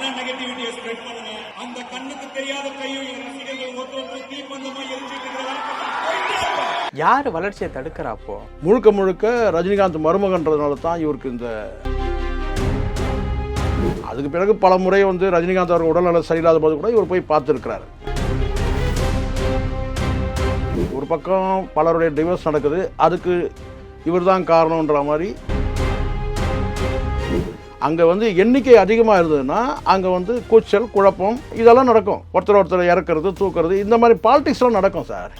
வேணா நெகட்டிவிட்டியை ஸ்ப்ரெட் பண்ணுங்க? அந்த கண்ணுக்கு தெரியாத கையும் என் ரசிகர்கள் ஒருத்தர் தீப்பந்தமா எரிஞ்சிட்டு இருக்கிற யார் வளர்ச்சியை தடுக்கிறா அப்போ முழுக்க முழுக்க ரஜினிகாந்த் மருமகன்றதுனால தான் இவருக்கு இந்த அதுக்கு பிறகு பல முறை வந்து ரஜினிகாந்த் அவர்கள் உடல்நல சரியில்லாத போது கூட இவர் போய் பார்த்துருக்கிறாரு. ஒரு பக்கம் பலருடைய டிவோர்ஸ் நடக்குது. அதுக்கு இவர் தான் காரணன்ற மாதிரி அங்கே வந்து எண்ணிக்கை அதிகமாக இருந்ததுன்னா அங்கே வந்து கூச்சல் குழப்பம் இதெல்லாம் நடக்கும். ஒருத்தர் ஒருத்தர் இறக்குறது தூக்குறது இந்த மாதிரி பாலிடிக்ஸ்லாம் நடக்கும் சார்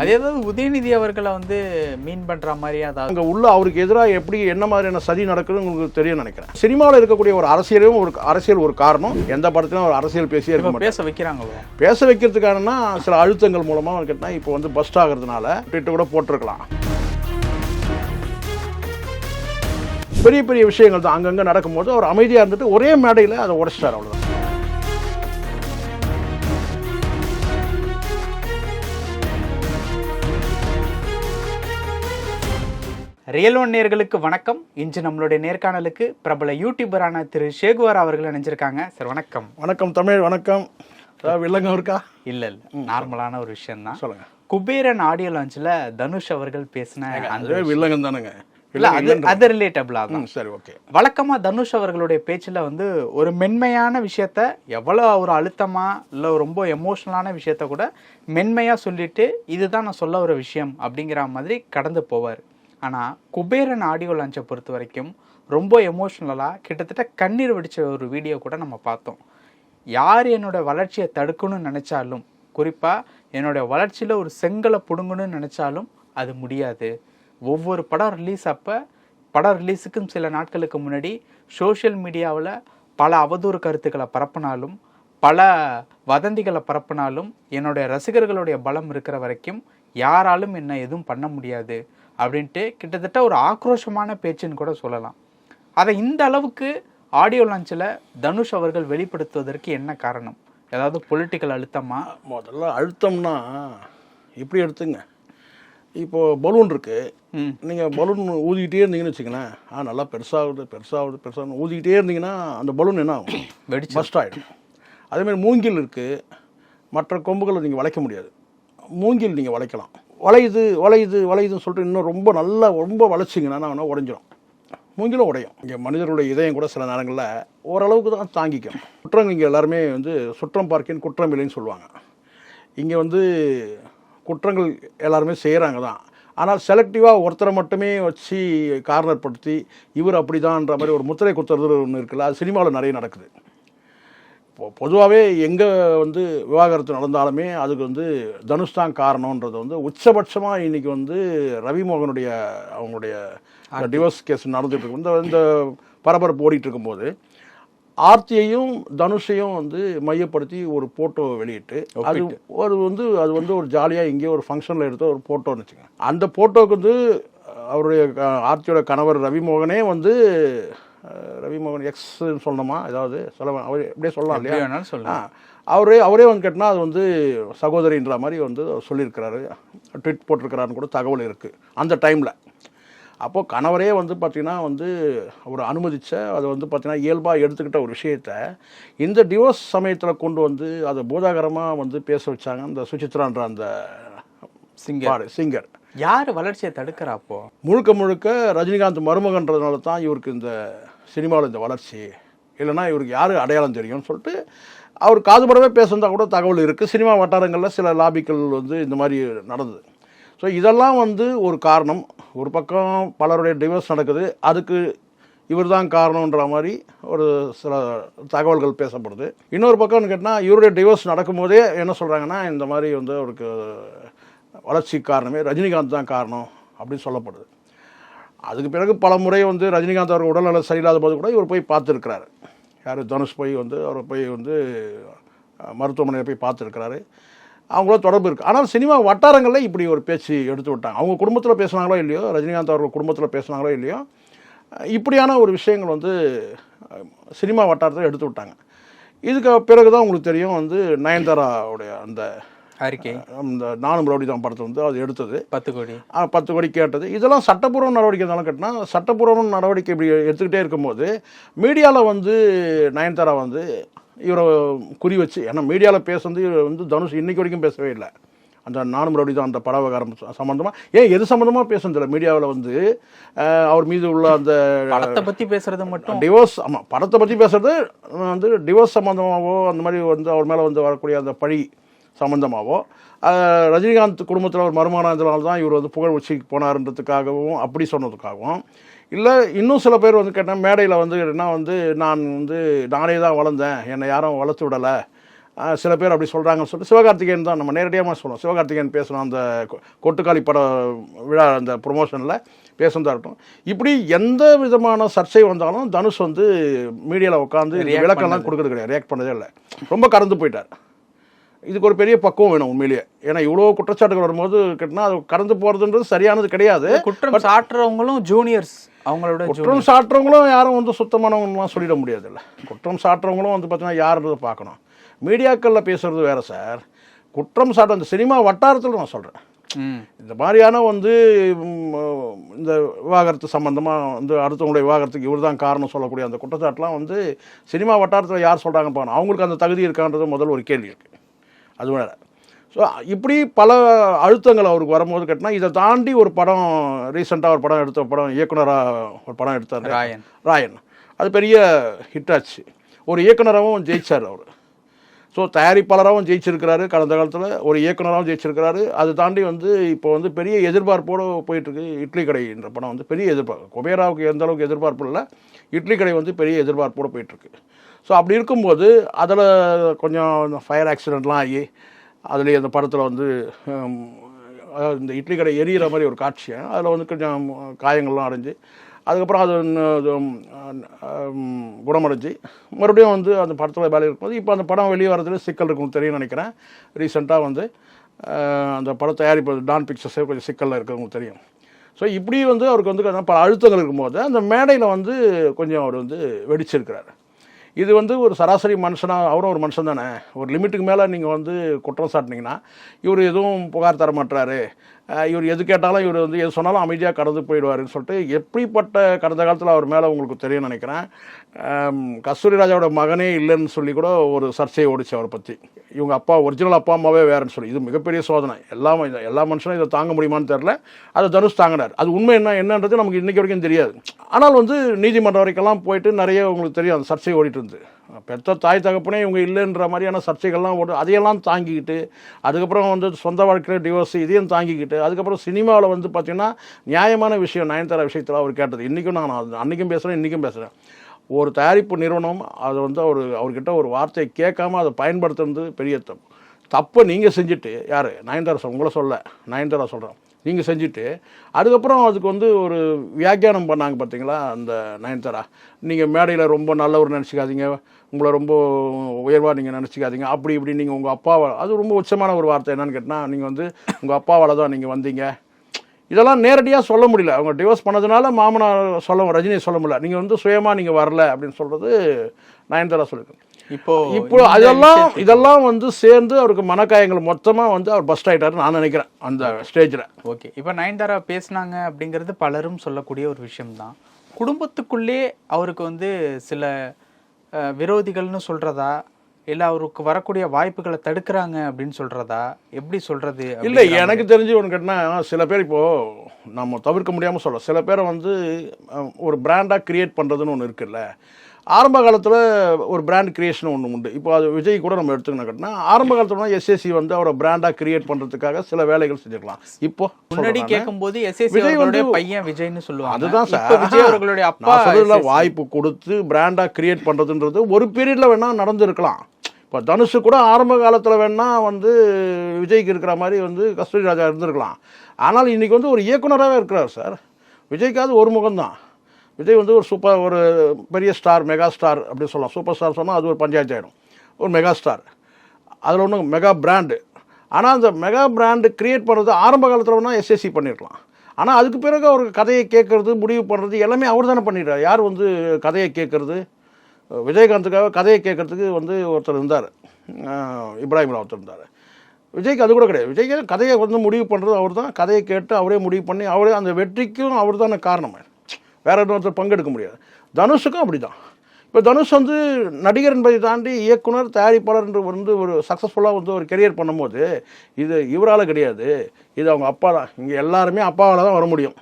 அது ஏதாவது உதயநிதி அவர்களை வந்து மீன் பண்ற மாதிரி அதாவது அங்கே உள்ள அவருக்கு எதிராக எப்படி என்ன மாதிரியான சதி நடக்குதுன்னு உங்களுக்கு தெரியும் நினைக்கிறேன். சினிமாவில் இருக்கக்கூடிய ஒரு அரசியலும் ஒரு அரசியல் ஒரு காரணம். எந்த படத்திலும் ஒரு அரசியல் பேசியே இருக்க பேச வைக்கிறாங்களோ? பேச வைக்கிறதுக்கான சில அழுத்தங்கள் மூலமாக கேட்டால் இப்போ வந்து பஸ்ட் ஆகிறதுனால ட்விட்டு கூட போட்டிருக்கலாம். பெரிய பெரிய விஷயங்கள் தான் அங்கங்கே நடக்கும்போது அவர் அமைதியாக இருந்துட்டு ஒரே மேடையில் அதை உடைச்சிட்டார் அவ்வளோதான் ரியல் ஒன் நேர்களுக்கு வணக்கம். இன்று நம்மளுடைய நேர்காணலுக்கு பிரபல யூடியூபரான திரு ஷேகுவார் அவர்கள் இணைஞ்சிருக்காங்க. சார் வணக்கம். வணக்கம் தமிழ் வணக்கம். வில்லங்கம் இருக்கா? இல்ல இல்ல. நார்மலான ஒரு விஷயம் தான் சொல்லுங்க. குபேரன் ஆடியோ லான்ச்ல தனுஷ் அவர்கள் பேசின அந்த வில்லங்கம் தானுங்க. இல்ல அது அது ரிலேட்டபிளா தான். சரி ஓகே. வழக்கமா தனுஷ் அவர்களுடைய பேச்சுல வந்து ஒரு மென்மையான விஷயத்த எவ்வளவு ஒரு அழுத்தமா இல்ல ரொம்ப எமோஷனலான விஷயத்த கூட மென்மையா சொல்லிட்டு இதுதான் நான் சொல்ல ஒரு விஷயம் அப்படிங்கிற மாதிரி கடந்து போவார். ஆனா குபேரன் ஆடியோ லான்ச்சை பொறுத்த வரைக்கும் ரொம்ப எமோஷ்னலா கிட்டத்தட்ட கண்ணீர் வெடிச்ச ஒரு வீடியோ கூட நம்ம பார்த்தோம். யார் என்னோட வளர்ச்சியை தடுக்கணும்னு நினைச்சாலும் குறிப்பா என்னோட வளர்ச்சியில ஒரு செங்கலை புடுங்கணும்னு நினைச்சாலும் அது முடியாது. ஒவ்வொரு படம் ரிலீஸ் அப்போ படம் ரிலீஸுக்கும் சில நாட்களுக்கு முன்னாடி சோஷியல் மீடியாவில் பல அவதூறு கருத்துக்களை பரப்பினாலும் பல வதந்திகளை பரப்பினாலும் என்னுடைய ரசிகர்களுடைய பலம் இருக்கிற வரைக்கும் யாராலும் என்ன எதுவும் பண்ண முடியாது அப்படின்ட்டு கிட்டத்தட்ட ஒரு ஆக்ரோஷமான பேச்சுன்னு கூட சொல்லலாம். அதை இந்த அளவுக்கு ஆடியோ லான்ச்சில் தனுஷ் அவர்கள் வெளிப்படுத்துவதற்கு என்ன காரணம்? ஏதாவது பொலிட்டிக்கல் அழுத்தமா? முதல்ல அழுத்தம்னா இப்படி எடுத்துங்க? இப்போ பலூன் இருக்கு. ம். நீங்கள் பலூன் ஊதிக்கிட்டே இருந்தீங்கன்னு வச்சுங்களேன் ஆ நல்லா பெருசாகுது பெருசாகுது பெருசாகுது ஊதிக்கிட்டே இருந்தீங்கன்னா அந்த பலூன் என்ன ஆகும்? வெடிச்சு பஸ்ட் ஆகிடும் அதேமாதிரி மூங்கில் இருக்குது மற்ற கொம்புகளை நீங்கள் வளைக்க முடியாது. மூங்கில் நீங்கள் வளைக்கலாம். வளையுது வளையுது வளையுதுன்னு சொல்லிட்டு இன்னும் ரொம்ப நல்லா ரொம்ப வளைச்சிங்கன்னா நான் வேணால் உடஞ்சிரும். மூங்கிலும் உடையும். இங்கே மனிதர்களுடைய இதயம் கூட சில நேரங்களில் ஓரளவுக்கு தான் தாங்கிக்கும். குற்றம் இங்கே எல்லாருமே வந்து சுற்றம் பார்க்கின் குற்றம் இல்லைன்னு சொல்லுவாங்க. இங்கே வந்து குற்றங்கள் எல்லாருமே செய்கிறாங்க தான் ஆனால் செலக்டிவாக ஒருத்தரை மட்டுமே வச்சு கார்னர் படுத்தி இவர் அப்படிதான்ற மாதிரி ஒரு முத்திரை குத்துறது ஒன்று இருக்குல்ல அது சினிமாவில் நிறைய நடக்குது. இப்போ பொதுவாகவே எங்கே வந்து விவாகரத்து நடந்தாலுமே அதுக்கு வந்து தனுஷ் தான் காரணன்றது வந்து உச்சபட்சமாக இன்னைக்கு வந்து ரவிமோகனுடைய அவங்களுடைய டிவோர்ஸ் கேஸ் நடந்துட்டு இருக்கும் இந்த இந்த பரபரப்பு ஓடிட்டு இருக்கும்போது ஆர்த்தியையும் தனுஷையும் வந்து மையப்படுத்தி ஒரு போட்டோ வெளியிட்டு அது ஒரு வந்து அது வந்து ஒரு ஜாலியாக எங்கேயோ ஒரு ஃபங்க்ஷனில் எடுத்த ஒரு போட்டோன்னு வச்சுங்க அந்த போட்டோக்கு வந்து அவருடைய ஆர்த்தியோட கணவர் ரவிமோகனே வந்து ரவிமோகன் எக்ஸ் சொல்லணுமா? ஏதாவது சொல்ல அவர் எப்படியே சொல்லலாம் இல்லையா? சொல்லலாம் அவரே அவரே வந்து கேட்டால் அது வந்து சகோதரின்ற மாதிரி வந்து சொல்லியிருக்கிறாரு. ட்வீட் போட்டிருக்கிறாருன்னு கூட தகவல் இருக்குது அந்த டைமில் அப்போது கணவரே வந்து பார்த்திங்கன்னா வந்து அவர் அனுமதிச்ச அதை வந்து பார்த்திங்கன்னா இயல்பாக எடுத்துக்கிட்ட ஒரு விஷயத்த இந்த டிவோர்ஸ் சமயத்தில் கொண்டு வந்து அதை பூதாகரமாக வந்து பேச வச்சாங்க அந்த சுசித்ரான்ற அந்த சிங்கர் சிங்கர் யார் வளர்ச்சியை தடுக்கிறா அப்போ? முழுக்க முழுக்க ரஜினிகாந்த் மருமகன்றதுனால தான் இவருக்கு இந்த சினிமாவில் இந்த வளர்ச்சி. இல்லைன்னா இவருக்கு யார் அடையாளம் தெரியும்னு சொல்லிட்டு அவர் காதுபடவே பேசுனதா கூட தகவல் இருக்குது சினிமா வட்டாரங்களில் சில லாபிக்கள் வந்து இந்த மாதிரி நடந்தது. ஸோ இதெல்லாம் வந்து ஒரு காரணம். ஒரு பக்கம் பலருடைய டிவோர்ஸ் நடக்குது. அதுக்கு இவர் தான் காரணன்ற மாதிரி ஒரு சில தகவல்கள் பேசப்படுது. இன்னொரு பக்கம்னு கேட்டால் இவருடைய டிவோர்ஸ் நடக்கும்போதே என்ன சொல்கிறாங்கன்னா இந்த மாதிரி வந்து அவருக்கு வளர்ச்சி காரணமே ரஜினிகாந்த் தான் காரணம் அப்படின்னு சொல்லப்படுது. அதுக்கு பிறகு பல முறை வந்து ரஜினிகாந்த் அவர் உடல்நல சரியில்லாத போது கூட இவர் போய் பார்த்துருக்கிறாரு. யார்? தனுஷ் போய் வந்து அவர் போய் வந்து மருத்துவமனையில் போய் பார்த்துருக்கிறாரு. அவங்களோட தொடர்பு இருக்குது ஆனால் சினிமா வட்டாரங்களில் இப்படி ஒரு பேச்சு எடுத்து விட்டாங்க. அவங்க குடும்பத்தில் பேசுனாங்களோ இல்லையோ ரஜினிகாந்த் அவர்கள் குடும்பத்தில் பேசுனாங்களோ இல்லையோ இப்படியான ஒரு விஷயங்கள் வந்து சினிமா வட்டாரத்தில் எடுத்து விட்டாங்க. இதுக்கு பிறகு தான் உங்களுக்கு தெரியும் வந்து நயன்தாராவுடைய அந்த அறிக்கை. இந்த நானும் ரவுடி தான் படத்தை வந்து அது எடுத்தது. பத்து கோடி. பத்து கோடி கேட்டது. இதெல்லாம் சட்டப்பூர்வ நடவடிக்கை இருந்தாலும் கட்டினா சட்டப்பூர்வ நடவடிக்கை இப்படி எடுத்துக்கிட்டே இருக்கும்போது மீடியாவில் வந்து நயன்தாரா வந்து இவரை குறி வச்சு ஏன்னா மீடியாவில் பேசுனது இவர் வந்து தனுஷ் இன்னைக்கு வரைக்கும் பேசவே இல்லை. அந்த நானும் ரவுடி தான் அந்த பட விவகாரம் சம்மந்தமாக ஏன் எது சம்மந்தமாக பேசுனதில்லை மீடியாவில் வந்து அவர் மீது உள்ள அந்த படத்தை பத்தி பேசுறது மட்டும். டிவோர்ஸ் ஆமாம் படத்தை பற்றி பேசுறது வந்து டிவோர்ஸ் சம்மந்தமாகவோ அந்த மாதிரி வந்து அவர் மேலே வந்து வரக்கூடிய அந்த பழி சம்மந்தமாகவோ ரஜினிகாந்த் குடும்பத்தில் ஒரு மருமானத்தினால தான் இவர் வந்து புகழ் உச்சிக்கு போனாருன்றதுக்காகவும் அப்படி சொன்னதுக்காகவும் இல்லை இன்னும் சில பேர் வந்து கேட்டால் மேடையில் வந்து என்ன வந்து நான் வந்து நானே தான் வளர்ந்தேன் என்னை யாரும் வளர்த்து விடலை. சில பேர் அப்படி சொல்கிறாங்கன்னு சொல்லிட்டு சிவகார்த்திகேயன் தான் நம்ம நேரடியாக சொல்லுவோம் சிவகார்த்திகேயன் பேசணும் அந்த கொட்டுக்காளி பட விழா அந்த ப்ரொமோஷனில் பேசுனதா இருக்கட்டும். இப்படி எந்த விதமான சர்ச்சை வந்தாலும் தனுஷ் வந்து மீடியாவில் உட்காந்து React விளக்கம்லாம் கொடுக்குறது கிடையாது. ரியாக்ட் பண்ணதே இல்லை. ரொம்ப கடந்து போயிட்டார். இதுக்கு ஒரு பெரிய பக்குவம் வேணும் உண்மையிலேயே. ஏன்னா இவ்வளோ குற்றச்சாட்டுகள் வரும்போது கேட்டினா அது கடந்து போகிறதுன்றது சரியானது கிடையாது. குற்றம் சாட்டுறவங்களும் ஜூனியர்ஸ் அவங்களோட. குற்றம் சாட்டுறவங்களும் யாரும் வந்து சுத்தமானவங்கலாம் சொல்லிட முடியாதுல்ல. குற்றம் சாட்டுறவங்களும் வந்து பார்த்தீங்கன்னா யாருன்றதை பார்க்கணும். மீடியாக்களில் பேசுறது வேற சார். குற்றம் சாட்டு அந்த சினிமா வட்டாரத்தில் நான் சொல்கிறேன் இந்த மாதிரியான வந்து இந்த விவாகரத்து சம்மந்தமாக வந்து அடுத்தவங்களுடைய விவாகரத்துக்கு இவர் தான் காரணம் சொல்லக்கூடிய அந்த குற்றச்சாட்டுலாம் வந்து சினிமா வட்டாரத்தில் யார் சொல்கிறாங்க பார்க்கணும். அவங்களுக்கு அந்த தகுதி இருக்கான்றது முதல் ஒரு கேள்வி இருக்குது அது வேற. ஸோ இப்படி பல அழுத்தங்கள் அவருக்கு வரும்போது கேட்டினா இதை தாண்டி ஒரு படம் ரீசெண்டாக ஒரு படம் எடுத்த படம் இயக்குனராக ஒரு படம் எடுத்தார். ராயன். ராயன். அது பெரிய ஹிட் ஆச்சு. ஒரு இயக்குனராகவும் ஜெயிச்சார் அவர். ஸோ தயாரிப்பாளராகவும் ஜெயிச்சிருக்கிறாரு. கடந்த காலத்தில் ஒரு இயக்குனராகவும் ஜெயிச்சிருக்கிறாரு. அது தாண்டி வந்து இப்போ வந்து பெரிய எதிர்பார்ப்போடு போயிட்டுருக்கு இட்லி கடைன்ற படம் வந்து பெரிய எதிர்பார்ப்பு. குபேராவுக்கு எந்த அளவுக்கு எதிர்பார்ப்பு இல்லை. இட்லி கடை வந்து பெரிய எதிர்பார்ப்போடு போயிட்டுருக்கு. ஸோ அப்படி இருக்கும்போது அதில் கொஞ்சம் ஃபயர் ஆக்சிடெண்ட்லாம் ஆகி அதுலேயே அந்த படத்தில் வந்து அதாவது இந்த இட்லி கடை எரியிற மாதிரி ஒரு காட்சியை அதில் வந்து கொஞ்சம் காயங்கள்லாம் அடைஞ்சு அதுக்கப்புறம் அது குணமடைஞ்சு மறுபடியும் வந்து அந்த படத்தில் வேலை இருக்கும்போது இப்போ அந்த படம் வெளியே வரதுல சிக்கல் இருக்கும்னு தெரியும் நினைக்கிறேன். ரீசெண்டாக வந்து அந்த படம் தயாரிப்பு டான் பிக்சர்ஸே கொஞ்சம் சிக்கலில் இருக்கிறவங்களுக்கு தெரியும். ஸோ இப்படி வந்து அவருக்கு வந்து பல அழுத்தங்கள் இருக்கும்போது அந்த மேடையில் வந்து கொஞ்சம் அவர் வந்து வெடிச்சிருக்கிறார். இது வந்து ஒரு சராசரி மனுஷனாக அவரும் ஒரு மனுஷன் தானே. ஒரு லிமிட்டுக்கு மேலே நீங்கள் வந்து குற்றம் சாட்டினீங்கன்னா இவர் எதுவும் புகார் தர மாட்டாரு இவர் எது கேட்டாலும் இவர் வந்து எது சொன்னாலும் அமைதியாக கடந்து போயிடுவாருன்னு சொல்லிட்டு எப்படிப்பட்ட கடந்த காலத்தில் அவர் மேலே உங்களுக்கு தெரியும்னு நினைக்கிறேன். கஸ்தூரி ராஜாவோட மகனே இல்லைன்னு சொல்லி கூட ஒரு சர்ச்சையை ஓடிச்சு அவரை பற்றி இவங்க அப்பா ஒரிஜினல் அப்பா அம்மாவே வேறுன்னு சொல்லி. இது மிகப்பெரிய சோதனை. எல்லா எல்லா மனுஷனும் இதை தாங்க முடியுமான்னு தெரில அதை தனுஷ் தாங்கினார். அது உண்மை என்ன என்னன்றது நமக்கு இன்றைக்கி வரைக்கும் தெரியாது. ஆனால் வந்து நீதிமன்றம் வரைக்கெல்லாம் போயிட்டு நிறைய உங்களுக்கு தெரியும் அந்த சர்ச்சை ஓடிட்டு இருந்து. பெத்த தாய் தகப்பனே இவங்க இல்லைன்ற மாதிரியான சர்ச்சைகள்லாம் ஓடு அதையெல்லாம் தாங்கிக்கிட்டு அதுக்கப்புறம் வந்து சொந்த வாழ்க்கையில் டிவோர்ஸ் இதையும் தாங்கிக்கிட்டு அதுக்கப்புறம் சினிமாவில் வந்து பார்த்திங்கன்னா நியாயமான விஷயம் நயன்தாரா விஷயத்தில் அவர் கேட்டது. இன்றைக்கும் நான் அன்றைக்கும் பேசுகிறேன் இன்றைக்கும் பேசுகிறேன் ஒரு தயாரிப்பு நிறுவனம் அதை வந்து அவர் அவர்கிட்ட ஒரு வார்த்தையை கேட்காம அதை பயன்படுத்துறது பெரிய தப்பு. தப்பை நீங்கள் செஞ்சுட்டு யார்? நயன்தாரா சொல் உங்களை சொல்ல. நயன்தாரா சொல்கிறேன் நீங்கள் செஞ்சுட்டு அதுக்கப்புறம் அதுக்கு வந்து ஒரு வியாக்கியானம் பண்ணாங்க பார்த்தீங்களா அந்த நயன்தாரா? நீங்கள் மேடையில் ரொம்ப நல்லவர் நினச்சிக்காதீங்க உங்களை ரொம்ப உயர்வாக நீங்கள் நினச்சிக்காதீங்க அப்படி இப்படி நீங்கள் உங்கள் அப்பாவை அது ரொம்ப உச்சமான ஒரு வார்த்தை என்னன்னு கேட்டால் நீங்கள் வந்து உங்கள் அப்பாவால் தான் நீங்கள் வந்தீங்க. இதெல்லாம் நேரடியாக சொல்ல முடியல. அவங்க டிவோர்ஸ் பண்ணதுனால மாமனார் சொல்ல ரஜினியை சொல்ல முடியல. நீங்கள் வந்து சுயமாக நீங்கள் வரல அப்படின்னு சொல்கிறது நயன்தாரா சொல்லியிருக்கேன் இப்போ இப்போ அதெல்லாம் இதெல்லாம் வந்து சேர்ந்து அவருக்கு மனக்காயங்கள் மொத்தமாக வந்து அவர் பஸ்ட் ஆயிட்டாருன்னு நான் நினைக்கிறேன். அந்த ஸ்டேஜில் ஓகே. இப்போ நயன்தாரா பேசுனாங்க அப்படிங்கிறது பலரும் சொல்லக்கூடிய ஒரு விஷயம்தான். குடும்பத்துக்குள்ளே அவருக்கு வந்து சில விரோதிகள்னு சொல்றதா இல்ல அவருக்கு வரக்கூடிய வாய்ப்புகளை தடுக்கிறாங்க அப்படின்னு சொல்றதா? எப்படி சொல்றது இல்லை எனக்கு தெரிஞ்சு ஒன்று கேட்டினா சில பேர் இப்போது நம்ம தவிர்க்க முடியாமல் சொல்ல சில பேரை வந்து ஒரு பிராண்டாக கிரியேட் பண்ணுறதுன்னு ஒன்று இருக்குல்ல. ஆரம்ப காலத்தில் ஒரு பிராண்ட் கிரியேஷன் ஒன்று உண்டு. இப்போ அது விஜய் கூட நம்ம எடுத்துக்கணும் கேட்டினா ஆரம்ப காலத்தில் எஸ்எஸ்சி வந்து அவரை பிராண்டாக கிரியேட் பண்ணுறதுக்காக சில வேலைகள் செஞ்சுருக்கலாம். இப்போ முன்னாடி. கேட்கும்போது எஸ்எஸ்சி விஜய் அவர்களுடைய பையன் விஜய்னு சொல்லுவாங்க. அதுதான் சார். விஜய் அவர்களுடைய அப்பா. வாய்ப்பு கொடுத்து பிராண்டாக கிரியேட் பண்ணுறதுன்றது ஒரு பீரியடில் வேணால் நடந்திருக்கலாம். இப்போ தனுஷு கூட ஆரம்ப காலத்தில் வேணா வந்து விஜய்க்கு இருக்கிற மாதிரி வந்து கஸ்தூரி ராஜா இருந்திருக்கலாம். ஆனால் இன்னைக்கு வந்து ஒரு இயக்குனராகவே இருக்கிறார் சார். விஜய்க்காவது ஒரு முகம்தான். விஜய் வந்து ஒரு சூப்பர் ஒரு பெரிய ஸ்டார் மெகா ஸ்டார் அப்படின்னு சொல்லலாம். சூப்பர் ஸ்டார் சொன்னால் அது ஒரு பஞ்சாயத்து ஆகிடும் ஒரு மெகா ஸ்டார். அதில் ஒன்று மெகா பிராண்டு. ஆனால் அந்த மெகா பிராண்டு கிரியேட் பண்ணுறது ஆரம்ப காலத்தில் வேணால் எஸ்எஸ்சி பண்ணியிருக்கலாம் ஆனால் அதுக்கு பிறகு அவர் கதையை கேட்குறது முடிவு பண்ணுறது எல்லாமே அவர் தானே பண்ணிடுறார். யார் வந்து கதையை கேட்குறது? விஜயகாந்துக்காக கதையை கேட்கறதுக்கு வந்து ஒருத்தர் இருந்தார். இப்ராஹிம் ஒருத்தர் இருந்தார். விஜய்க்கு அது கூட கிடையாது. விஜய்க்கு கதையை வந்து முடிவு பண்ணுறது அவர் தான் கதையை கேட்டு அவரே முடிவு பண்ணி அவரே அந்த வெற்றிக்கும் அவர் தானே காரணம். வேறு இன்னொருத்தர் பங்கெடுக்க முடியாது. தனுஷுக்கும் அப்படி தான் இப்போ தனுஷ் வந்து நடிகர் என்பதை தாண்டி இயக்குனர் தயாரிப்பாளர் என்று வந்து ஒரு சக்ஸஸ்ஃபுல்லாக வந்து ஒரு கெரியர் பண்ணும்போது இது இவரால் கிடையாது. இது அவங்க அப்பா தான். இங்கே எல்லாருமே அப்பாவால் தான் வர முடியும்.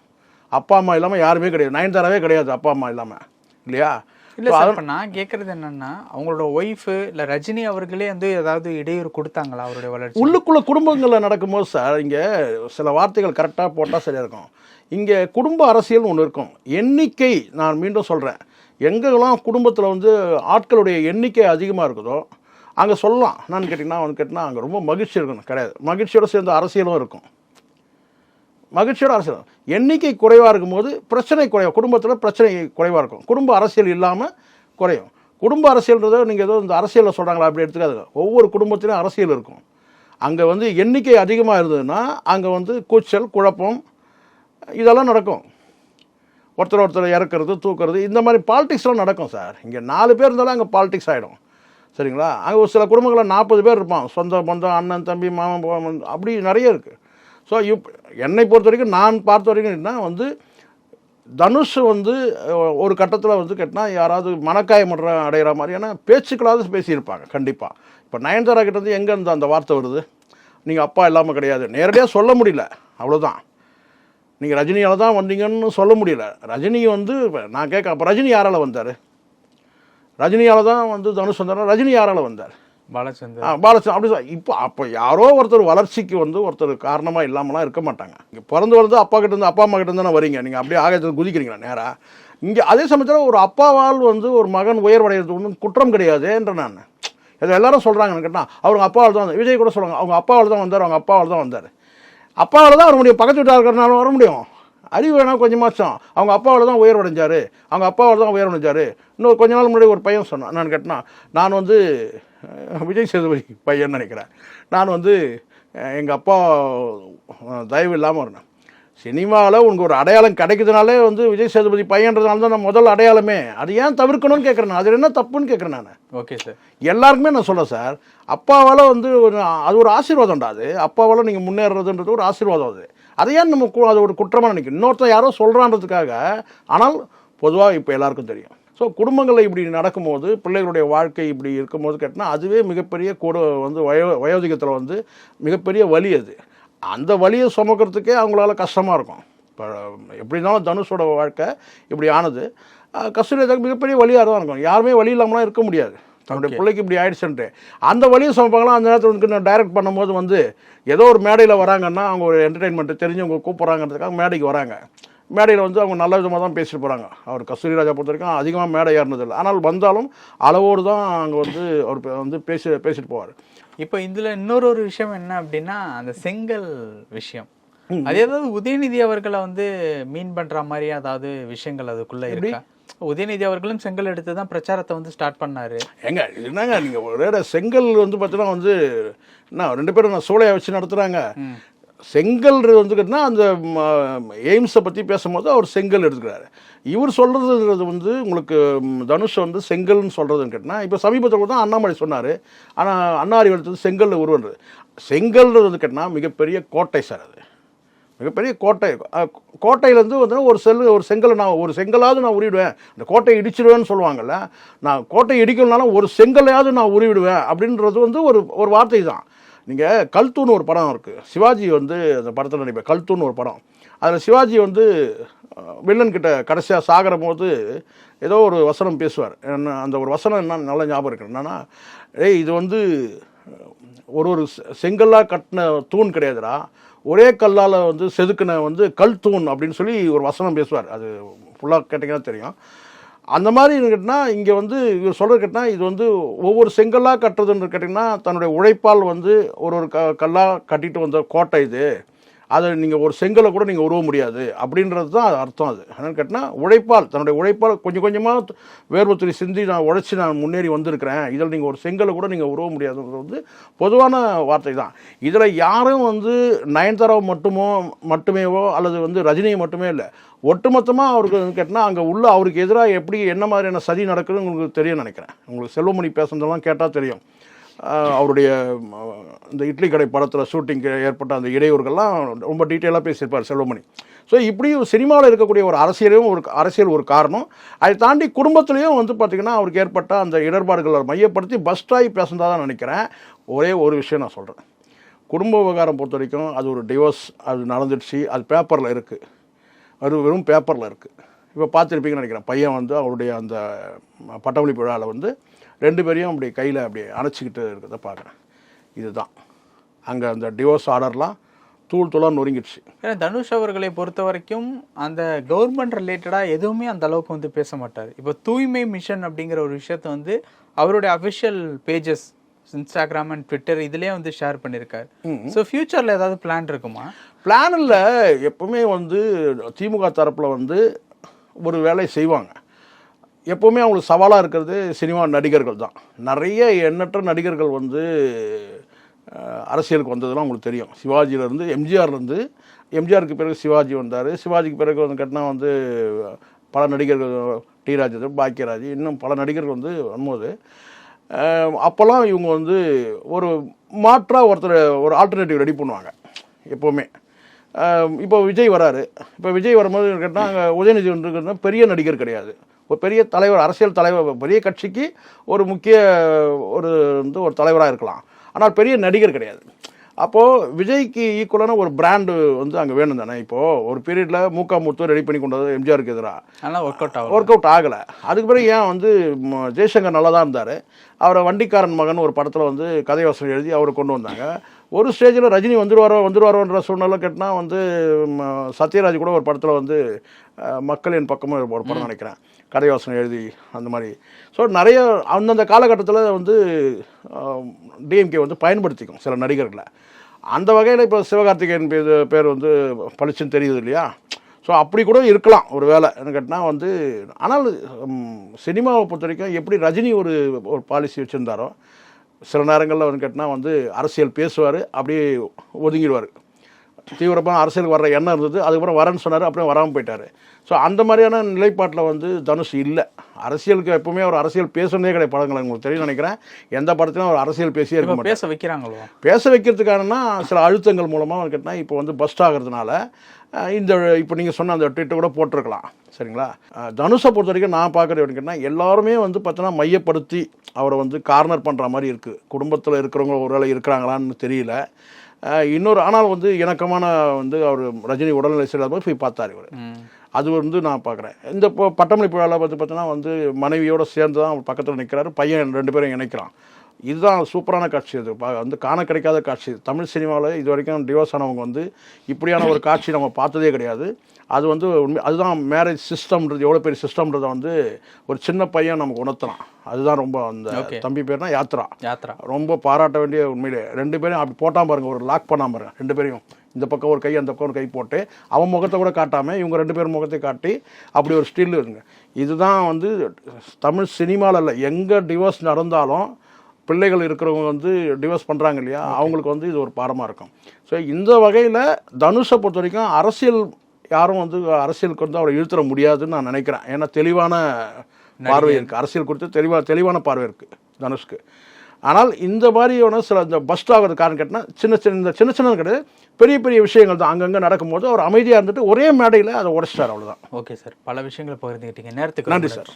அப்பா அம்மா இல்லாமல் யாருமே கிடையாது. நயன்தாராவே கிடையாது அப்பா அம்மா இல்லாமல் இல்லையா? இல்ல சார் இப்ப நான் கேக்குறது என்னன்னா அவங்களோட ஒய்ஃப் இல்ல ரஜினி அவர்களே வந்து ஏதாவது இடையூறு கொடுத்தாங்களா அவருடைய வளர்ச்சி உள்ளுக்குள்ள குடும்பங்களில் நடக்கும்போது சார் இங்கே சில வார்த்தைகள் கரெக்டாக போட்டால் சரியாக இருக்கும். இங்கே குடும்ப அரசியல்னு ஒன்று இருக்கும். எண்ணிக்கை நான் மீண்டும் சொல்கிறேன் எங்கெல்லாம் குடும்பத்தில் வந்து ஆட்களுடைய எண்ணிக்கை அதிகமாக இருக்குதோ அங்கே சொல்லலாம். நான் கேட்டிங்கன்னா அவனு கேட்டிங்கன்னா அங்கே ரொம்ப மகிழ்ச்சி இருக்கணும். கிடையாது. மகிழ்ச்சியோட சேர்ந்து அரசியலும் இருக்கும். மகிழ்ச்சியோட அரசியல். எண்ணிக்கை குறைவாக இருக்கும்போது பிரச்சனை குறையும். குடும்பத்தில் பிரச்சனை குறைவாக இருக்கும். குடும்ப அரசியல் இல்லாமல் குறையும். குடும்ப அரசியல்ன்றதை நீங்கள் ஏதோ இந்த அரசியலில் சொல்கிறாங்களா அப்படி எடுத்துக்காது ஒவ்வொரு குடும்பத்திலும் அரசியல் இருக்கும். அங்கே வந்து எண்ணிக்கை அதிகமாக இருந்ததுன்னா அங்கே வந்து கூச்சல் குழப்பம் இதெல்லாம் நடக்கும். ஒருத்தர் ஒருத்தர் இறக்குறது தூக்குறது இந்த மாதிரி பாலிடிக்ஸ்லாம் நடக்கும் சார். இங்கே நாலு பேர் இருந்தாலும் அங்கே பாலிடிக்ஸ் ஆகிடும் சரிங்களா? அங்கே ஒரு சில குடும்பங்களில் நாற்பது பேர் இருப்பான். சொந்த பந்தம் அண்ணன் தம்பி மாமன் மாமன் அப்படி நிறைய இருக்குது ஸோ இப் என்னை பொறுத்த வரைக்கும் நான் பார்த்த வரைக்கும் என்ன வந்து தனுஷ் வந்து ஒரு கட்டத்தில் வந்து கேட்டால் யாராவது மனக்காயம் அடைகிற மாதிரியான பேச்சுக்களாவது பேசியிருப்பாங்க கண்டிப்பாக இப்போ நயன்தாரா கிட்ட வந்து எங்கே இருந்து அந்த வார்த்தை வருது? நீங்கள் அப்பா இல்லாமல் கிடையாது. நேரடியாக சொல்ல முடியல அவ்வளோதான் நீங்கள் ரஜினியால் தான் வந்தீங்கன்னு சொல்ல முடியல. ரஜினி வந்து நான் கேட்க அப்போ ரஜினி யாரால் வந்தார்? ரஜினியால் தான் வந்து தனுஷ் வந்தார்? ரஜினி யாரால் வந்தார்? பாலச்சந்தர். ஆ பாலச்சந்திரன் அப்படி சொல் இப்போ அப்போ யாரோ ஒருத்தர் வளர்ச்சிக்கு வந்து ஒருத்தர் காரணமாக இல்லாமலாம் இருக்க மாட்டாங்க. இங்கே பிறந்து வளர்ந்து அப்பா கிட்ட இருந்து அப்பா அம்மா கிட்ட இருந்து தானே வரீங்க. நீங்கள் அப்படியே ஆகாயத்தில் குதிக்கிறீங்களா நேராக இங்கே அதே சமயத்தில் ஒரு அப்பாவால் வந்து ஒரு மகன் உயர்வடைகிறது ஒன்றும் குற்றம் கிடையாதுன்ற நான். இதை எல்லாரும் சொல்கிறாங்கன்னு கேட்டால் அவங்க அப்பாவால் தான் வந்தார். விஜய் கூட சொல்லுவாங்க அவங்க அப்பாவால் தான் வந்தார் அவங்க அப்பாவால் தான் வந்தார். அப்பாவால் தான் வர முடியும் பக்கத்து வீட்டாக இருக்கிறனால வர முடியும். அறிவு வேணா கொஞ்சமாச்சும் அவங்க அப்பாவால் தான் உயர்வடைஞ்சார். அவங்க அப்பாவால் தான் உயர்வடைஞ்சார். இன்னொரு கொஞ்ச நாள் முன்னாடி ஒரு பையன் சொன்னான் நான் கேட்டேன்னா நான் வந்து விஜய் சேதுபதி பையன் நினைக்கிறேன் நான் வந்து எங்கள் அப்பா தயவு இல்லாமல் இருந்தேன் சினிமாவில் உனக்கு ஒரு அடையாளம் கிடைக்குதுனாலே வந்து விஜய் சேதுபதி பையன்றதுனால தான் நான் முதல் அடையாளமே. அது ஏன் தவிர்க்கணும்னு கேட்குறேன் நான். அது என்ன தப்புன்னு கேட்குறேன் நான். Okay sir. எல்லாருக்குமே நான் சொல்கிறேன் சார். அப்பாவால் வந்து ஒரு அது ஒரு ஆசீர்வாதம்டா அது. அப்பாவால் நீங்கள் முன்னேறதுன்றது ஒரு ஆசீர்வாதம் அது. அதை ஏன் நம்ம அது ஒரு குற்றமாக நினைக்கணும் இன்னொருத்தன் யாரோ சொல்கிறான்றதுக்காக ஆனால் பொதுவாக இப்போ எல்லாருக்கும் தெரியும். ஸோ குடும்பங்களில் இப்படி நடக்கும்போது பிள்ளைகளுடைய வாழ்க்கை இப்படி இருக்கும்போது கேட்டால் அதுவே மிகப்பெரிய கூட வந்து வயோ வயோதிகத்தில் வந்து மிகப்பெரிய வலி அது. அந்த வலியை சுமக்கிறதுக்கே அவங்களால கஷ்டமாக இருக்கும். இப்போ எப்படி இருந்தாலும் தனுஷோட வாழ்க்கை இப்படி ஆனது. அஹ் கஸ்தூரி மிகப்பெரிய வழியாக தான் இருக்கும். யாருமே வழி இல்லாமலாம் இருக்க முடியாது. தன்னுடைய பிள்ளைக்கு இப்படி ஆயிடுச்சுன்ட்டு. அந்த வழியை சுமப்பாங்களா அந்த நேரத்தில் வந்து நான் டைரக்ட் பண்ணும்போது வந்து ஏதோ ஒரு மேடையில் வராங்கன்னா அவங்க ஒரு என்டர்டெயின்மெண்ட் தெரிஞ்சவங்க கூப்பிட்றாங்கன்றதுக்காக மேடைக்கு வராங்க. மேடையில் வந்து அவங்க நல்ல விதமாக தான் பேசிட்டு போகிறாங்க அவர் கஸ்தூரி ராஜா பொறுத்த வரைக்கும் அதிகமாக மேடை ஏறினதில்லை. ஆனால் வந்தாலும் அளவோடு தான் அங்கே வந்து அவர் வந்து பேசி பேசிட்டு போவார். இப்போ இதுல இன்னொரு ஒரு விஷயம் என்ன அப்படின்னா அந்த செங்கல் விஷயம். அது ஏதாவது உதயநிதி அவர்களை வந்து மீன் பண்ற மாதிரி அதாவது விஷயங்கள் அதுக்குள்ள இருக்கா? உதயநிதி அவர்களும் செங்கல் எடுத்து தான் பிரச்சாரத்தை வந்து ஸ்டார்ட் பண்ணாரு. இது என்னங்க நீங்கள் ஒரே செங்கல் வந்து பார்த்தீங்கன்னா வந்து என்ன ரெண்டு பேரும் நான் சூளையை வச்சு நடத்துகிறாங்க செங்கல் வந்து அந்த எய்ம்ஸை பற்றி பேசும்போது அவர் செங்கல் எடுத்துக்கிறாரு. இவர் சொல்கிறதுன்றது வந்து உங்களுக்கு தனுஷ் வந்து செங்கல்னு சொல்கிறதுன்னு கேட்டினா இப்போ சமீபத்தில் தான் அண்ணாமலை சொன்னார். ஆனால் அண்ணாரி எடுத்தது செங்கல் உருவன்றது செங்கல்ன்றது வந்து கேட்டினா மிகப்பெரிய கோட்டை சார் அது. மிகப்பெரிய கோட்டை. கோட்டையிலேருந்து வந்து ஒரு செல் ஒரு செங்கலை நான் ஒரு செங்கலாவது நான் உருவிடுவேன். அந்த கோட்டையை இடிச்சிடுவேன்னு சொல்லுவாங்கள்ல நான் கோட்டை இடிக்கணும்னாலும் ஒரு செங்கலையாவது நான் உருவிடுவேன் அப்படின்றது வந்து ஒரு ஒரு வார்த்தை தான். நீங்கள் கல்தூன்னு ஒரு படம் இருக்குது சிவாஜி வந்து அந்த படத்தில் நடிப்பேன் கல்தூன்னு ஒரு படம். அதில் சிவாஜி வந்து வில்லன் கிட்ட கடைசியாக சாகிற போது ஏதோ ஒரு வசனம் பேசுவார். என்ன அந்த ஒரு வசனம் என்ன நல்ல ஞாபகம் இருக்கு. என்னன்னா ஏய் இது வந்து ஒரு ஒரு செங்கல்லாக செங்கல்லா கட்டின தூண் கிடையாதுடா. ஒரே கல்லால் வந்து செதுக்கின வந்து கல் தூண் அப்படின்னு சொல்லி ஒரு வசனம் பேசுவார். அது ஃபுல்லாக கேட்டிங்கன்னா தெரியும். அந்த மாதிரி கேட்டிங்கன்னா இங்கே வந்து இவர் சொல்கிறது கேட்டினா இது வந்து ஒவ்வொரு செங்கல்லாக கட்டுறதுன்னு கேட்டிங்கன்னா தன்னுடைய உழைப்பால் வந்து ஒரு ஒரு க கல்லாக கட்டிட்டு வந்த கோட்டை இது. அதை நீங்கள் ஒரு செங்கலை கூட நீங்கள் உருவ முடியாது. அப்படின்றது தான் அது அர்த்தம் அது. என்னென்னு கேட்டால் உழைப்பால் தன்னுடைய உழைப்பால் கொஞ்சம் கொஞ்சமாக வேர்வத்துறை சிந்தி நான் உழைச்சி நான் முன்னேறி வந்திருக்கிறேன். இதில் நீங்கள் ஒரு செங்கலை கூட நீங்கள் உருவ முடியாதுன்றது வந்து பொதுவான வார்த்தை தான். இதில் யாரும் வந்து நயன்தாராவை மட்டுமோ மட்டுமேவோ அல்லது வந்து ரஜினியை மட்டுமே இல்லை. ஒட்டுமொத்தமாக அவருக்கு கேட்டால் அங்கே உள்ள அவருக்கு எதிராக எப்படி என்ன மாதிரியான சதி நடக்குதுன்னு உங்களுக்கு தெரியும் நினைக்கிறேன். உங்களுக்கு செல்வமணி பேசுனதெல்லாம் கேட்டால் தெரியும். அவருடைய இந்த இட்லி கடை படத்தில் ஷூட்டிங்க்கு ஏற்பட்ட அந்த இடையூறுகள்லாம் ரொம்ப டீட்டெயிலாக பேசியிருப்பார் செல்வமணி. ஸோ இப்படியும் சினிமாவில் இருக்கக்கூடிய ஒரு அரசியலையும் ஒரு அரசியல் ஒரு காரணம். அதை தாண்டி குடும்பத்துலேயும் வந்து பார்த்திங்கன்னா அவருக்கு ஏற்பட்ட அந்த இடர்பாடுகளை மையப்படுத்தி பஸ்டாகி பேசுனதாக தான் நினைக்கிறேன். ஒரே ஒரு விஷயம் நான் சொல்கிறேன் குடும்ப விவகாரம் பொறுத்த வரைக்கும் அது ஒரு டிவோர்ஸ் அது நடந்துடுச்சு அது பேப்பரில் இருக்குது அது வெறும் பேப்பரில் இருக்குது இப்போ பார்த்துருப்பீங்கன்னு நினைக்கிறேன். பையன் வந்து அவருடைய அந்த பட்டமளிப்பு விழாவில் வந்து ரெண்டு பேரையும் அப்படி கையில் அப்படி அணைச்சிக்கிட்டு இருக்கிறத பார்க்குறேன். இதுதான். அங்கே அந்த டிவோர்ஸ் ஆர்டர்லாம் தூள் தூளாக நொறுங்கிடுச்சு. ஏன்னா தனுஷ் அவர்களை பொறுத்த வரைக்கும் அந்த கவர்மெண்ட் ரிலேட்டடாக எதுவுமே அந்த அளவுக்கு வந்து பேச மாட்டார். இப்போ தூய்மை மிஷன் அப்படிங்கிற ஒரு விஷயத்த வந்து அவருடைய official pages Instagram and Twitter இதுலயே வந்து ஷேர் பண்ணியிருக்காரு ஸோ ஃபியூச்சரில் ஏதாவது பிளான் இருக்குமா? பிளானில் எப்பவுமே வந்து திமுக தரப்பில் வந்து ஒரு வேலை செய்வாங்க. எப்போவுமே அவங்களுக்கு சவாலாக இருக்கிறது சினிமா நடிகர்கள் தான். நிறைய எண்ணற்ற நடிகர்கள் வந்து அரசியலுக்கு வந்ததெல்லாம் உங்களுக்கு தெரியும். சிவாஜியிலேருந்து எம்ஜிஆர்லேருந்து எம்ஜிஆருக்கு பிறகு சிவாஜி வந்தார். சிவாஜிக்கு பிறகு வந்து கட்டினா வந்து பல நடிகர்கள் டி ராஜேந்தர் பாக்கியராஜ் இன்னும் பல நடிகர்கள் வந்து வரும்போது அப்போல்லாம் இவங்க வந்து ஒரு மாற்றாக ஒருத்தர் ஒரு ஆல்டர்னேட்டிவ் ரெடி பண்ணுவாங்க எப்போவுமே. இப்போ விஜய் வராரு. இப்போ விஜய் வரும்போது கேட்டால் அங்கே உதயநிதி ஒன்று பெரிய நடிகர் கிடையாது. ஒரு பெரிய தலைவர் அரசியல் தலைவர் பெரிய கட்சிக்கு ஒரு முக்கிய ஒரு வந்து ஒரு தலைவராக இருக்கலாம். ஆனால் பெரிய நடிகர் கிடையாது. அப்போது விஜய்க்கு ஈக்குவலான ஒரு பிராண்டு வந்து அங்கே வேணும் தானே இப்போது ஒரு பீரியடில் மூக்கா முத்து ரெடி பண்ணி கொண்டது எம்ஜிஆருக்கு எதிராக அதெல்லாம் ஒர்க் அவுட் ஆகும் ஒர்க் அவுட் ஆகலை. அதுக்கு பிறகு ஏன் வந்து ஜெய்சங்கர் நல்லா தான் இருந்தார். அவரை வண்டிக்காரன் மகன் ஒரு படத்தில் வந்து கதை வசனம் எழுதி அவரை கொண்டு வந்தாங்க. ஒரு ஸ்டேஜில் ரஜினி வந்துருவாரோ வந்துருவாரோன்ற சூழ்நிலை கேட்டினா வந்து சத்யராஜ் கூட ஒரு படத்தில் வந்து மக்களின் பக்கமும் ஒரு படம் நினைக்கிறேன். கதை வசனம் எழுதி அந்த மாதிரி. ஸோ நிறைய அந்தந்த காலகட்டத்தில் வந்து டிஎம்கே வந்து பயன்படுத்திக்கும் சில நடிகர்களை. அந்த வகையில் இப்போ சிவகார்த்திகேயன் பேர் பேர் வந்து பளிச்சுன்னு தெரியுது இல்லையா? ஸோ அப்படி கூட இருக்கலாம் ஒரு வேலை என்ன கேட்டால் வந்து ஆனால் சினிமாவை பொறுத்த வரைக்கும் எப்படி ரஜினி ஒரு ஒரு பாலிசி வச்சுருந்தாரோ சில நேரங்களில் வந்து கேட்டால் வந்து அரசியல் பேசுவார் அப்படியே ஒதுங்கிடுவார். தீவிரமாக அரசியலுக்கு வர்ற எண்ணம் இருந்தது. அதுக்கப்புறம் வரேன்னு சொன்னார் அப்புறம் வராமல் போயிட்டார். ஸோ அந்த மாதிரியான நிலைப்பாட்டில் வந்து தனுஷ் இல்லை. அரசியலுக்கு எப்பவுமே ஒரு அரசியல் பேசுனதே கிடையாது படங்கள் உங்களுக்கு தெரியும் நினைக்கிறேன். எந்த படத்துலையும் ஒரு அரசியல் பேசியே இருக்க பேச வைக்கிறாங்களோ? பேச வைக்கிறதுக்கானனா சில அழுத்தங்கள் மூலமாக கேட்டால் இப்போ வந்து பஸ்ட் ஆகிறதுனால இந்த இப்போ நீங்கள் சொன்ன அந்த ட்விட்டர் கூட போட்டிருக்கலாம். சரிங்களா? தனுஷை பொறுத்த வரைக்கும் நான் பார்க்குறது எப்படின்னு கேட்டால் எல்லாருமே வந்து பார்த்தோன்னா மையப்படுத்தி அவரை வந்து கார்னர் பண்ணுற மாதிரி இருக்குது குடும்பத்தில் இருக்கிறவங்க ஒரு வேளை இருக்கிறாங்களான்னு தெரியல. இன்னொரு ஆனால் வந்து இணக்கமான வந்து அவர் ரஜினி உடல்நிலை சரியில்லாத போய் பார்த்தார் இவர். அது வந்து நான் பார்க்குறேன். இந்த இப்போ பட்டமளிப்பு விழாவில் வந்து பார்த்தோன்னா வந்து மனைவியோடு சேர்ந்து தான் அவர் பக்கத்தில் நிற்கிறாரு பையன் ரெண்டு பேரும் இணைக்கிறான். இதுதான் சூப்பரான காட்சி அது. வந்து காண கிடைக்காத காட்சி. தமிழ் சினிமாவில் இது வரைக்கும் டிவோர்ஸ் ஆனவங்க வந்து இப்படியான ஒரு காட்சி நம்ம பார்த்ததே கிடையாது. அது வந்து உண்மை அதுதான் மேரேஜ் சிஸ்டம்ன்றது எவ்வளோ பெரிய சிஸ்டம்ன்றதை வந்து ஒரு சின்ன பையன் நமக்கு உணர்த்தலாம் அதுதான் ரொம்ப அந்த. தம்பி பேர்னா யாத்ரா. யாத்ரா. ரொம்ப பாராட்ட வேண்டிய உண்மையிலே. ரெண்டு பேரும் அப்படி போட்டான் பாருங்க ஒரு லாக் பண்ணாம பாருங்க. ரெண்டு பேரையும். இந்த பக்கம் ஒரு கை அந்த பக்கம் ஒரு கை போட்டு அவன் முகத்தை கூட காட்டாம இவங்க ரெண்டு பேரும் முகத்தை காட்டி அப்படி ஒரு ஸ்டில் இருங்க. இதுதான் வந்து தமிழ் சினிமாவில் இல்லை எங்கே டிவோர்ஸ் நடந்தாலும் பிள்ளைகள் இருக்கிறவங்க வந்து டிவோர்ஸ் பண்ணுறாங்க இல்லையா? அவங்களுக்கு வந்து இது ஒரு பாடமாக இருக்கும். ஸோ இந்த வகையில் தனுஷை பொறுத்த வரைக்கும் அரசியல் யாரும் வந்து அரசியலுக்கு வந்து அவரை இழுத்துற முடியாதுன்னு நான் நினைக்கிறேன். ஏன்னா தெளிவான பார்வை இருக்குது அரசியல் குறித்து தெளிவா தெளிவான பார்வை இருக்குது தனுஷ்க்கு. ஆனால் இந்த மாதிரியான சில இந்த பஸ்ட் ஆகிறது காரணம் கேட்டால் சின்ன சின்ன இந்த சின்ன சின்ன கிடையாது. பெரிய பெரிய விஷயங்கள் தான். அங்கங்கே நடக்கும்போது அவர் அமைதியாக இருந்துட்டு ஒரே மேடையில் அதை உடைச்சிட்டார் அவ்வளோதான் ஓகே சார் பல விஷயங்களை பகிர்ந்துக்கிட்டீங்க நேரத்துக்கு நன்றி சார்